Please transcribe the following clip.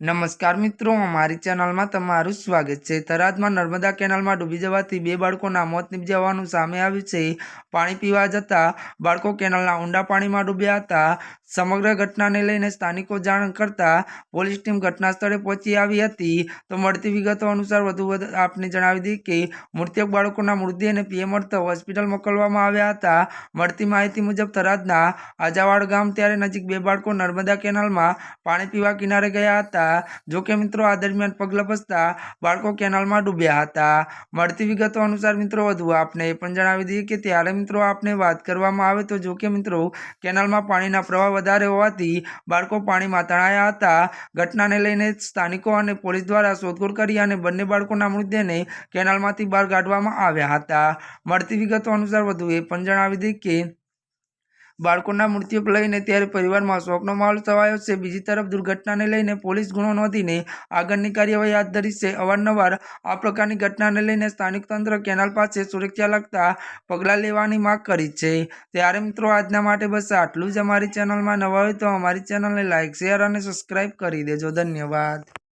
નમસ્કાર મિત્રો અમારી ચેનલમાં તમારું સ્વાગત છે. થરાદમાં નર્મદા કેનાલમાં ડૂબી જવાથી બે બાળકોના મોત નિપજાવવાનું સામે આવ્યું છે. પાણી પીવા જતા બાળકો કેનાલના ઊંડા પાણીમાં ડૂબ્યા હતા. સમગ્ર ઘટનાને લઈને સ્થાનિકો જાણ કરતા પોલીસ ટીમ ઘટના સ્થળે પહોંચી આવી હતી. તો મળતી વિગતો અનુસાર વધુ આપને જણાવી દઈએ કે મૃતક બાળકોના મૃતદેહને પીએમ અર્થ હોસ્પિટલ મોકલવામાં આવ્યા હતા. મળતી માહિતી મુજબ થરાદના આજાવાડ ગામ, ત્યારે નજીક બે બાળકો નર્મદા કેનાલમાં પાણી પીવા કિનારે ગયા હતા. જો કે મિત્રો, આ દરમિયાન પગ લપસતા બાળકો કેનાલમાં ડૂબ્યા હતા. મળતી વિગતો અનુસાર મિત્રો, વધુ આપને એ પણ જણાવી દઈએ કે ત્યારે મિત્રો આપને વાત કરવામાં આવે તો જો કે મિત્રો, કેનાલમાં પાણીના પ્રવાહ વધારે હોવાથી બાળકો પાણીમાં તણાયા હતા. ઘટનાને લઈને સ્થાનિકો અને પોલીસ દ્વારા શોધખોળ કરી અને બંને બાળકોના મૃતદેહને કેનાલમાંથી બહાર કાઢવામાં આવ્યા હતા. મળતી વિગતો અનુસાર વધુ એ પણ જણાવી દઈએ કે બાળકોના મૃત્યુ લઈને ત્યારે પરિવારમાં શોકનો માહોલ છવાયો છે. બીજી તરફ દુર્ઘટનાને લઈને પોલીસ ગુનો નોંધીને આગળની કાર્યવાહી હાથ ધરી છે. અવારનવાર આ પ્રકારની ઘટનાને લઈને સ્થાનિક તંત્ર કેનાલ પાસે સુરક્ષા લગતા પગલાં લેવાની માંગ કરી છે. ત્યારે મિત્રો, આજના માટે બસ આટલું જ. અમારી ચેનલમાં નવા હોય તો અમારી ચેનલને લાઇક શેર અને સબસ્ક્રાઈબ કરી દેજો. ધન્યવાદ.